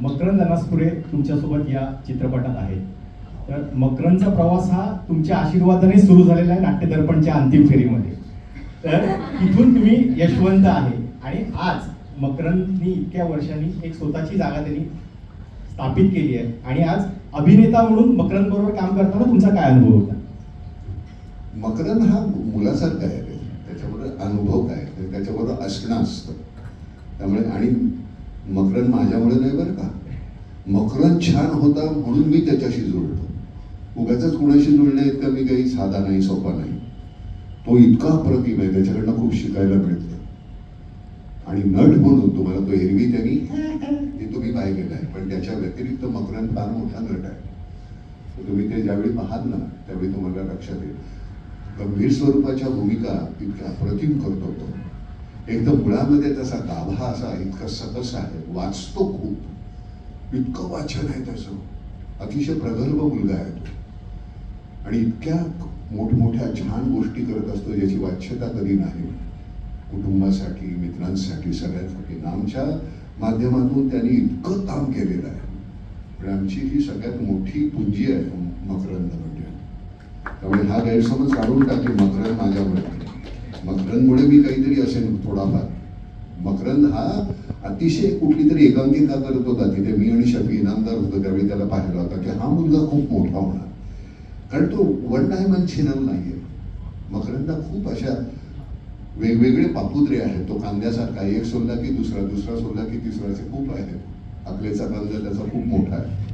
मकरंद अनासपुरे तुमच्यासोबत या चित्रपटात आहेत. तर मकरंदचा प्रवास हा तुमच्या आशीर्वादाने सुरू झालेला आहे नाट्यदर्पणच्या अंतिम फेरीमध्ये. तर इथून तुम्ही यशवंत आहे आणि आज मकरंदनी इतक्या वर्षांनी एक स्वतःची जागा त्यांनी स्थापित केली आहे. आणि आज अभिनेता म्हणून मकरंद बरोबर काम करताना तुमचा काय अनुभव होता? मकरंद हा मुलासारखा आहे. त्याच्याबरोबर अनुभव काय? त्याच्याबरोबर असणं असतं. त्यामुळे आणि मकरन माझ्यामुळे नाही बरं का? मकरन छान होता म्हणून मी त्याच्याशी जुळलो. उगाच कुणाशी जुळण्या इतका मी काही साधा नाही सोपा नाही. तो इतका अप्रतिम आहे त्याच्याकडनं खूप शिकायला मिळतं. आणि नट म्हणून तुम्हाला तो एरवी त्यांनी ते तुम्ही पाहिलेलं आहे. पण त्याच्या व्यतिरिक्त मकरन फार मोठा नट आहे. तुम्ही ते ज्यावेळी पाहाल ना त्यावेळी तुम्हाला लक्षात येईल. गंभीर स्वरूपाच्या भूमिका इतक्या अप्रतिम करतो तो. एकदम मुळामध्ये त्याचा गाभा असा इतका सकस आहे. वाचतो खूप. इतकं वाचन आहे त्याचं. अतिशय प्रगल्भ मुलगा आहे तो. आणि इतक्या मोठमोठ्या छान गोष्टी करत असतो ज्याची वाच्यता कधी नाही. कुटुंबासाठी मित्रांसाठी सगळ्यांसाठी. आमच्या माध्यमातून त्यांनी इतकं काम केलेलं आहे. पण आमची ही सगळ्यात मोठी पुंजी आहे मकरंद म्हणजे. त्यामुळे हा गैरसमज काढून टाकले मकरंद माझ्यामुळे मकरंदमुळे मी काहीतरी थोडाफार मकरंद हा अतिशय कुठली तरी एकांकिका करत होता. तिथे मी आणि शफी इनामदार होतो. त्यावेळी त्याला पाहिला होता की हा मुलगा खूप मोठा होणार. कारण तो वन डायमंड छिनल नाहीये. मकरंदा खूप अशा वेगवेगळे पापुत्रे आहेत. तो कांद्यासारखा एक सोडला की दुसरा दुसरा सोडला की तिसरा असे खूप आहेत. अकलेचा कांदा त्याचा खूप मोठा आहे.